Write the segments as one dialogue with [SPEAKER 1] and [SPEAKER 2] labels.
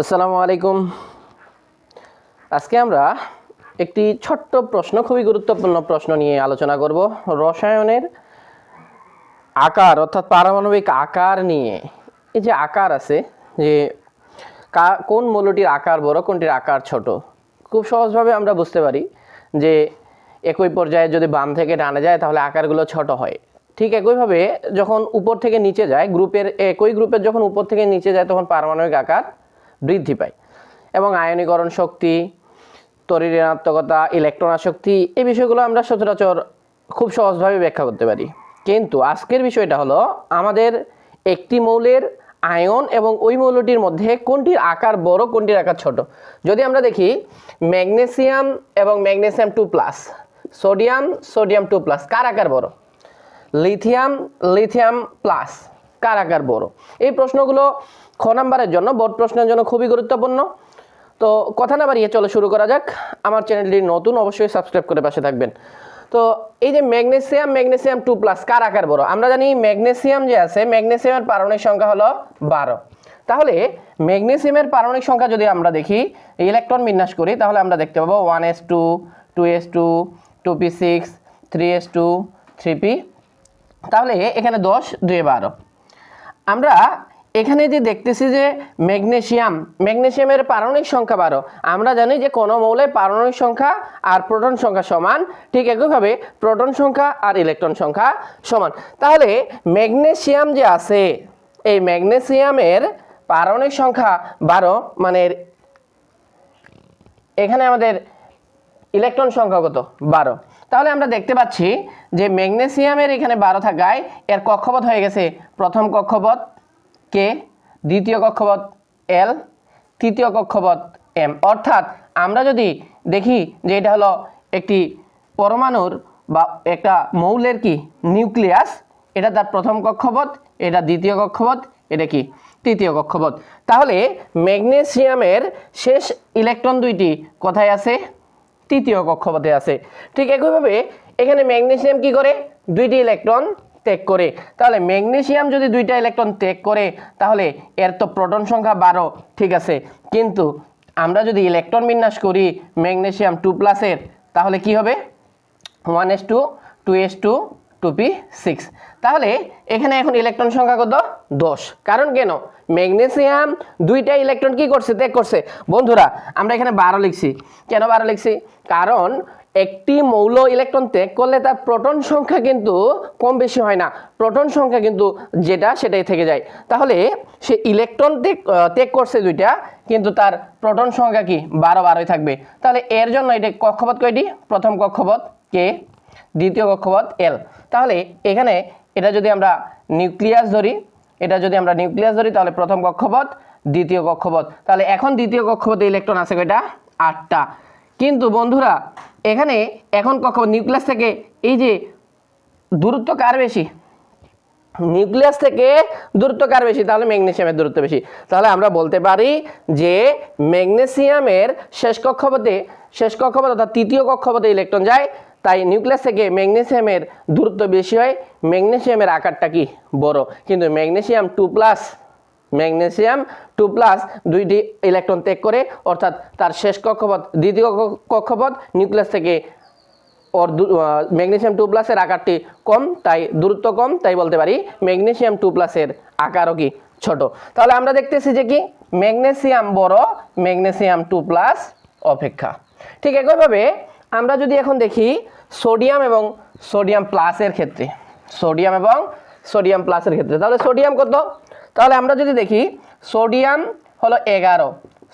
[SPEAKER 1] আসসালামু আলাইকুম। আজকে আমরা একটি ছোট্ট প্রশ্ন, খুবই গুরুত্বপূর্ণ প্রশ্ন নিয়ে আলোচনা করব। রসায়নের আকার, অর্থাৎ পারমাণবিক আকার নিয়ে। এই যে আকার আছে, যে কোন মৌলটির আকার বড়, কোনটির আকার ছোট? খুব সহজভাবে আমরা বুঝতে পারি যে একই পর্যায়ে যদি বাম থেকে ডানে যায়, তাহলে আকারগুলো ছোট হয়। ঠিক একইভাবে যখন উপর থেকে নিচে যায়, গ্রুপের, একই গ্রুপের যখন উপর থেকে নিচে যায়, তখন পারমাণবিক আকার বৃদ্ধি পায়। এবং আয়নীকরণ শক্তি, তড়িৎ ঋণাত্মকতা ইলেকট্রন আসক্তি এই বিষয়গুলো আমরা সচরাচর খুব সহজভাবে ব্যাখ্যা করতে পারি। কিন্তু আজকের বিষয়টা হলো আমাদের একটি মৌলের আয়ন এবং ওই মৌলটির মধ্যে কোনটির আকার বড়, কোনটির আকার ছোট। যদি আমরা দেখি, ম্যাগনেসিয়াম এবং magnesium two plus, sodium sodium two plus, কার আকার বড়? Lithium lithium plus. কার আকার বড়? এই প্রশ্নগুলো খ নাম্বারের জন্য, বোর্ড প্রশ্নের জন্য খুবই গুরুত্বপূর্ণ। তো কথা না বাড়িয়ে চলো শুরু করা যাক। আমার চ্যানেলটি নতুন, অবশ্যই সাবস্ক্রাইব করে পাশে থাকবেন। তো এই যে ম্যাগনেসিয়াম ম্যাগনেসিয়াম টু প্লাস কার আকার বড়? আমরা জানি ম্যাগনেসিয়াম যে আছে, ম্যাগনেসিয়ামের পারমাণবিক সংখ্যা হলো বারো। তাহলে ম্যাগনেসিয়ামের পারমাণবিক সংখ্যা যদি আমরা দেখি ইলেকট্রন বিন্যাস করি, তাহলে আমরা দেখতে পাবো one S two two S two two P six three S two three P তাহলে এখানে দশ, দুয়ে বারো। আমরা এখানে যে দেখতেছি যে ম্যাগনেশিয়াম, ম্যাগনেশিয়ামের পারমাণবিক সংখ্যা বারো। আমরা জানি যে কোনো মৌলের পারমাণবিক সংখ্যা আর প্রোটন সংখ্যা সমান। ঠিক একইভাবে প্রোটন সংখ্যা আর ইলেকট্রন সংখ্যা সমান। তাহলে ম্যাগনেশিয়াম যে আছে, এই ম্যাগনেশিয়ামের পারমাণবিক সংখ্যা বারো মানে এখানে আমাদের ইলেকট্রন সংখ্যা কত? বারো। তাহলে আমরা দেখতে পাচ্ছি যে ম্যাগনেসিয়ামের এখানে বারো থাকায় এর কক্ষপথ হয়ে গেছে প্রথম কক্ষপথ কে, দ্বিতীয় কক্ষপথ এল, তৃতীয় কক্ষপথ এম। অর্থাৎ আমরা যদি দেখি যে এটা হলো একটি পরমাণুর বা একটা মৌলের কি? নিউক্লিয়াস। এটা তার প্রথম কক্ষপথ, এটা দ্বিতীয় কক্ষপথ, এটা কি? তৃতীয় কক্ষপথ। তাহলে ম্যাগনেসিয়ামের শেষ ইলেকট্রন দুইটি কোথায় আছে? তৃতীয় কক্ষপথে আছে। ঠিক একইভাবে এখানে ম্যাগনেসিয়াম কি করে? দুইটি ইলেকট্রন ত্যাগ করে। তাহলে ম্যাগনেসিয়াম যদি দুইটা ইলেকট্রন ত্যাগ করে, তাহলে এর তো প্রোটন সংখ্যা বারো। ঠিক আছে। কিন্তু আমরা যদি ইলেকট্রন বিন্যাস করি ম্যাগনেসিয়াম টু প্লাসের তাহলে কি হবে? One S two two S two two P six. তাহলে এখানে এখন ইলেকট্রন সংখ্যা কত? দশ। কারণ কেন? ম্যাগনেসিয়াম দুইটা ইলেকট্রন কি করছে? ত্যাগ করছে। বন্ধুরা, আমরা এখানে বারো লিখছি। কেন বারো লিখছি? কারণ একটি মৌল ইলেকট্রন ত্যাগ করলে তার প্রোটন সংখ্যা কিন্তু কম বেশি হয় না। প্রোটন সংখ্যা কিন্তু যেটা সেটাই থেকে যায়। তাহলে সে ইলেকট্রন ত্যাগ ত্যাগ করছে দুইটা, কিন্তু তার প্রোটন সংখ্যা কি? বারো বারোই থাকবে। তাহলে এর জন্য এটা কক্ষপথ কয়টি? প্রথম কক্ষপথ কে? দ্বিতীয় কক্ষপথ এল। তাহলে এখানে এটা যদি আমরা নিউক্লিয়াস ধরি এটা যদি আমরা নিউক্লিয়াস ধরি, তাহলে প্রথম কক্ষপথ, দ্বিতীয় কক্ষপথ। তাহলে এখন দ্বিতীয় কক্ষপথে ইলেকট্রন আছে কয়টা? আটটা। কিন্তু বন্ধুরা, এখানে এখন কক্ষপথ নিউক্লিয়াস থেকে এই যে দূরত্ব কার বেশি? নিউক্লিয়াস থেকে দূরত্ব কার বেশি? তাহলে ম্যাগনেসিয়ামের দূরত্ব বেশি। তাহলে আমরা বলতে পারি যে ম্যাগনেসিয়ামের শেষ কক্ষপথে, শেষ কক্ষপথ অর্থাৎ তৃতীয় কক্ষপথে ইলেকট্রন যায় তাই নিউক্লিয়াস থেকে ম্যাগনেসিয়ামের দূরত্ব বেশি হয়। ম্যাগনেসিয়ামের আকারটা কি? বড়। কিন্তু magnesium two plus magnesium two plus দুইটি ইলেকট্রন ত্যাগ করে, অর্থাৎ তার শেষ কক্ষপথ, দ্বিতীয় কক্ষপথ নিউক্লিয়াস থেকে ওর ম্যাগনেসিয়াম টু প্লাসের আকারটি কম, তাই দূরত্ব কম, তাই বলতে পারি ম্যাগনেসিয়াম টু প্লাসের আকারও কি ছোট। তাহলে আমরা দেখতেছি যে কি? ম্যাগনেসিয়াম বড় ম্যাগনেসিয়াম টু প্লাস অপেক্ষা। ঠিক একইভাবে আমরা যদি এখন দেখি সোডিয়াম এবং সোডিয়াম প্লাসের ক্ষেত্রে, সোডিয়াম এবং সোডিয়াম প্লাসের ক্ষেত্রে। তাহলে সোডিয়াম কত? তাহলে আমরা যদি দেখি, সোডিয়াম হলো এগারো।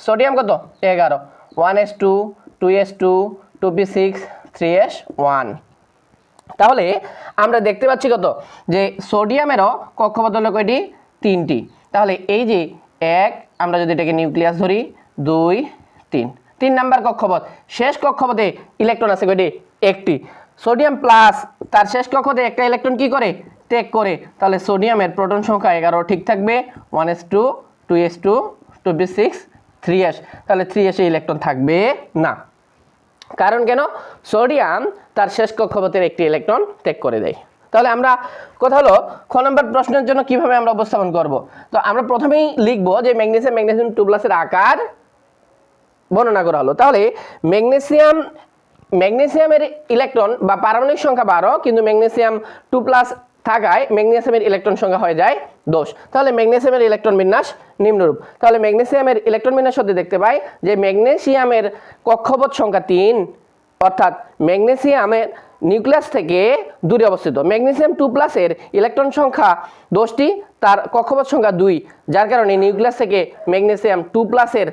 [SPEAKER 1] সোডিয়াম কত? এগারো। One S two two S two two P six, three S one. তাহলে আমরা দেখতে পাচ্ছি কত? যে সোডিয়ামেরও কক্ষপথ হলো কয়টি তিনটি। তাহলে এই যে এক, আমরা যদি এটাকে নিউক্লিয়াস ধরি, দুই, তিন। তিন নাম্বার কক্ষপথ। শেষ কক্ষপথে ইলেকট্রন আছে কয়টি? সোডিয়াম প্লাস তার শেষ কক্ষপথে একটা ইলেকট্রন কি করে? টেক করে। তাহলে সোডিয়ামের প্রোটন সংখ্যা এগারো ঠিক থাকবে। One S two two S two two P six, three S. তাহলে থ্রি এসে ইলেকট্রন থাকবে না। কারণ কেন? সোডিয়াম তার শেষ কক্ষপথের একটি ইলেকট্রন ত্যাগ করে দেয়। তাহলে আমরা কথা হলো খ নম্বর প্রশ্নের জন্য কীভাবে আমরা উপস্থাপন করব? তো আমরা প্রথমেই লিখব যে ম্যাগনেসিয়াম ম্যাগনেসিয়াম টু প্লাসের আকার বর্ণনা করা হলো। তাহলে ম্যাগনেসিয়াম ম্যাগনেসিয়ামের ইলেকট্রন বা পারমাণবিক সংখ্যা বারো, কিন্তু ম্যাগনেসিয়াম টু প্লাস থাকায় ম্যাগনেসিয়ামের ইলেকট্রন সংখ্যা হয়ে যায় দোষ তাহলে ম্যাগনেসিয়ামের ইলেকট্রন বিন্যাস নিম্নরূপ। তাহলে ম্যাগনেসিয়ামের ইলেকট্রন বিন্যাস হতে দেখতে পাই যে ম্যাগনেসিয়ামের কক্ষপথ সংখ্যা তিন, অর্থাৎ ম্যাগনেসিয়ামের নিউক্লিয়াস থেকে দূরে অবস্থিত। ম্যাগনেসিয়াম টু প্লাসের ইলেকট্রন সংখ্যা দশটি, তার কক্ষপথ সংখ্যা দুই, যার কারণে নিউক্লিয়াস থেকে ম্যাগনেসিয়াম টু প্লাসের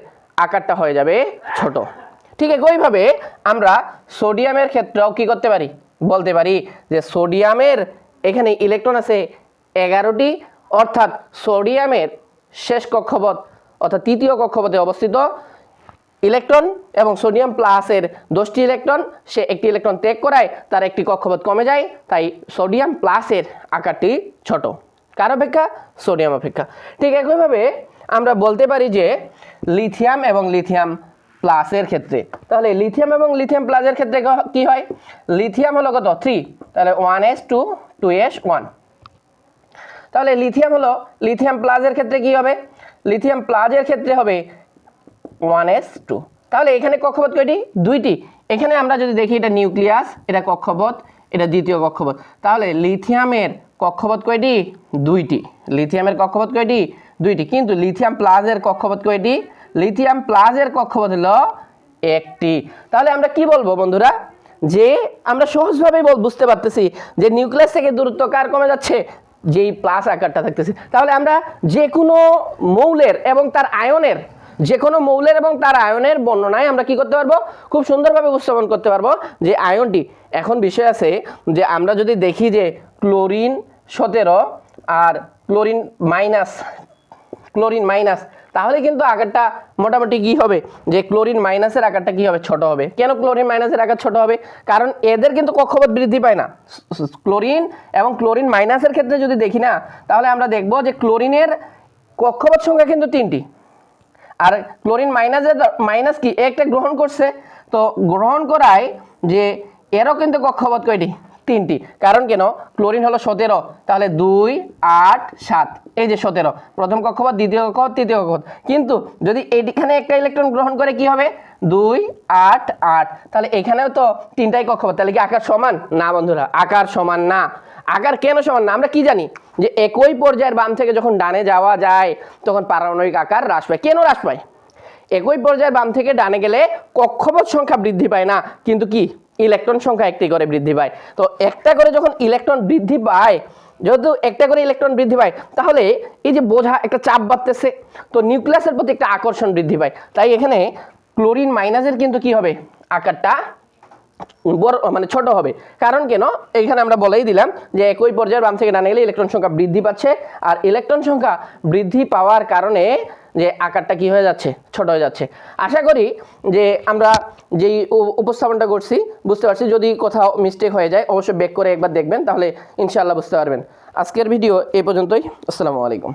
[SPEAKER 1] আকারটা হয়ে যাবে ছোট। ঠিক একইভাবে আমরা সোডিয়ামের ক্ষেত্রেও কি করতে পারি? বলতে পারি যে সোডিয়ামের এখানে ইলেকট্রন আছে এগারোটি, অর্থাৎ সোডিয়ামের শেষ কক্ষপথ, অর্থাৎ তৃতীয় কক্ষপথে অবস্থিত ইলেকট্রন এবং সোডিয়াম প্লাসের দশটি ইলেকট্রন সে একটি ইলেকট্রন ত্যাগ করায় তার একটি কক্ষপথ কমে যায়, তাই সোডিয়াম প্লাসের আকারটি ছোট। কার অপেক্ষা? সোডিয়াম অপেক্ষা। ঠিক একইভাবে আমরা বলতে পারি যে লিথিয়াম এবং লিথিয়াম প্লাসের ক্ষেত্রে। তাহলে লিথিয়াম এবং লিথিয়াম প্লাসের ক্ষেত্রে ক- হয়? লিথিয়াম হলো কত? থ্রি তাহলে one S two two S one তাহলে লিথিয়াম হলো লিথিয়াম প্লাজের ক্ষেত্রে কি হবে? লিথিয়াম প্লাজের ক্ষেত্রে হবে ওয়ান এস টু তাহলে এখানে কক্ষপথ কয়টি? দুইটি। এখানে আমরা যদি দেখি এটা নিউক্লিয়াস এটা কক্ষপথ, এটা দ্বিতীয় কক্ষপথ। তাহলে লিথিয়ামের কক্ষপথ কয়টি? দুইটি। লিথিয়ামের কক্ষপথ কয়টি? দুইটি। কিন্তু লিথিয়াম প্লাজের কক্ষপথ কয়টি? লিথিয়াম প্লাজের কক্ষপথ হলো একটি। তাহলে আমরা কি বলব বন্ধুরা? যে আমরা সহজভাবেই বল বুঝতে পারতেছি যে নিউক্লিয়াস থেকে দূরত্ব কার কমে যাচ্ছে? যেই প্লাস আকারটা থাকতেছে তাহলে আমরা যে কোনো মৌলের এবং তার আয়নের যে কোনো মৌলের এবং তার আয়নের বর্ণনায় আমরা কি করতে পারব? খুব সুন্দরভাবে উপস্থাপন করতে পারব যে আয়নটি। এখন বিষয় আছে যে আমরা যদি দেখি যে ক্লোরিন সতেরো আর ক্লোরিন মাইনাস ক্লোরিন মাইনাস তাহলে কিন্তু আকারটা মোটামুটি কি হবে? যে ক্লোরিন মাইনাসের আকারটা কি হবে? ছোট হবে। কেন ক্লোরিন মাইনাসের আকার ছোট হবে? কারণ এদের কিন্তু কক্ষপথ বৃদ্ধি পায় না। ক্লোরিন এবং ক্লোরিন মাইনাসের ক্ষেত্রে যদি দেখি না, তাহলে আমরা দেখব যে ক্লোরিনের কক্ষপথ সংখ্যা কিন্তু তিনটি। আর ক্লোরিন মাইনাসের মাইনাস কি? একটা গ্রহণ করছে। তো গ্রহণ করায় যে এরও কিন্তু কক্ষপথ কয়টি? তিনটি। কারণ কেন? ক্লোরিন হলো সতেরো। তাহলে দুই, আট, সাত। এই যে সতেরো। প্রথম কক্ষপথ দ্বিতীয় কক্ষপথ তৃতীয় কক্ষপথ কিন্তু যদি এখানে একটা ইলেকট্রন গ্রহণ করে, কি হবে? দুই, আট আট। তাহলে এখানেও তো তিনটাই কক্ষপথ তাহলে কি আকার সমান? না, বন্ধুরা। আকার সমান না। আকার কেন সমান না? আমরা কি জানি? যে একই পর্যায়ের বাম থেকে যখন ডানে যাওয়া যায়, তখন পারমাণবিক আকার হ্রাস পায়। কেন হ্রাস পায়? একই পর্যায়ের বাম থেকে ডানে গেলে কক্ষপথ সংখ্যা বৃদ্ধি পায় না। কিন্তু কি? ইলেকট্রন সংখ্যা একটি করে বৃদ্ধি পায়। তো একটা করে যখন ইলেকট্রন বৃদ্ধি পায়, যেহেতু একটা করে ইলেকট্রন বৃদ্ধি পায়, তাহলে এই যে বোঝা একটা চাপ বাড়তেছে, তো নিউক্লিয়াসের প্রতি একটা আকর্ষণ বৃদ্ধি পায়। তাই এখানে ক্লোরিন মাইনাসের কিন্তু কি হবে? আকারটা বড় মানে ছোট হবে। কারণ কেন? এখানে আমরা বলেই দিলাম যে একই পর্যায়ের বাম থেকে ডানে গেলে ইলেকট্রন সংখ্যা বৃদ্ধি পাচ্ছে, আর ইলেকট্রন সংখ্যা বৃদ্ধি পাওয়ার কারণে যে আকারটা কি হয়ে যাচ্ছে? ছোট হয়ে যাচ্ছে। আশা করি যে আমরা যেই উপস্থাপনটা করছি, বুঝতে পারছি। যদি কোথাও মিস্টেক হয়ে যায়, অবশ্যই বেক করে একবার দেখবেন, তাহলে ইনশাআল্লাহ বুঝতে পারবেন। আজকের ভিডিও এই পর্যন্তই। আসসালামু আলাইকুম।